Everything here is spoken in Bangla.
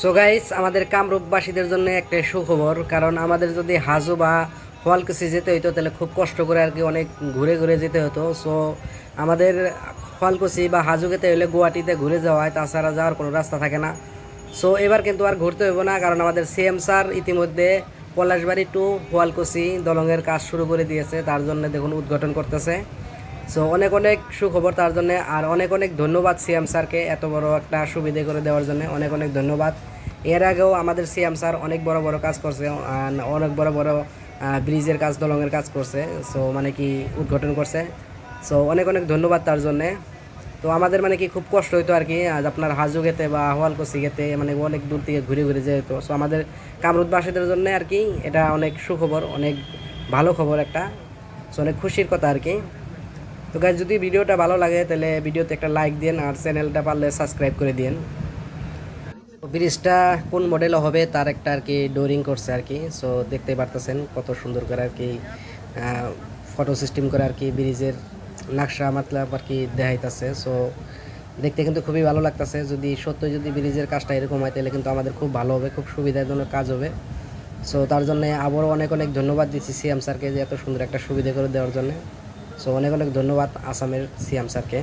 সো গাইস আমাদের কামরূপবাসীদের জন্য একটা সুখবর, কারণ আমাদের যদি হাজু বা হওয়ালকুচি যেতে হইতো, তাহলে খুব কষ্ট করে আর কি অনেক ঘুরে ঘুরে যেতে হতো। সো আমাদের হওয়ালকুচি বা হাজু যেতে হলে গুয়াহাটিতে ঘুরে যাওয়া হয়, তাছাড়া যাওয়ার কোনো রাস্তা থাকে না। সো এবার কিন্তু আর ঘুরতে হইব না, কারণ আমাদের সিএম স্যার ইতিমধ্যে পলাশবাড়ি টু হোয়ালকুচি দলংয়ের কাজ শুরু করে দিয়েছে, তার জন্য দেখুন উদ্ঘাটন করতেছে। সো অনেক অনেক সুখবর তার জন্য, আর অনেক অনেক ধন্যবাদ সিএম স্যারকে এত বড় একটা সুবিধে করে দেওয়ার জন্য। অনেক অনেক ধন্যবাদ। এর আগেও আমাদের সিএম স্যার অনেক বড় বড় কাজ করছে অনেক বড় বড় ব্রিজের কাজ, দলংয়ের কাজ করছে। সো মানে কি উদ্ঘাটন করছে। সো অনেক অনেক ধন্যবাদ তার জন্যে। তো আমাদের মানে কি খুব কষ্ট হইতো আর কি আপনার হাজু গেতে বা হওয়ালকুচি গেতে মানে অনেক দূর থেকে ঘুরে ঘুরে যেত। সো আমাদের কামরুদবাসীদের জন্য আর কি, এটা অনেক সুখবর, অনেক ভালো খবর একটা। সো অনেক খুশির কথা আর কি। তো গাইজ যদি ভিডিওটা ভালো লাগে, তাহলে ভিডিওতে একটা লাইক দিন আর চ্যানেলটা পারলে সাবস্ক্রাইব করে দিন ব্রিজটা কোন মডেল হবে, তার একটা আর কি ডোরিং করছে আর কি। সো দেখতে পারতেছেন কত সুন্দর করে আর কি ফটো সিস্টেম করে আর কি ব্রিজের নকশা মতলব আর কি দেখাইতেছে। সো দেখতে কিন্তু খুবই ভালো লাগতেছে। যদি সত্য যদি ব্রিজের কাজটা এরকম হয়, তাহলে কিন্তু আমাদের খুব ভালো হবে, খুব সুবিধাজনক কাজ হবে। সো তার জন্য আবারও অনেক অনেক ধন্যবাদ দিচ্ছি সিএম স্যারকে যে এত সুন্দর একটা সুবিধা করে দেওয়ার জন্য। সো অনেক অনেক ধন্যবাদ আসামের সিয়াম স্যারকে।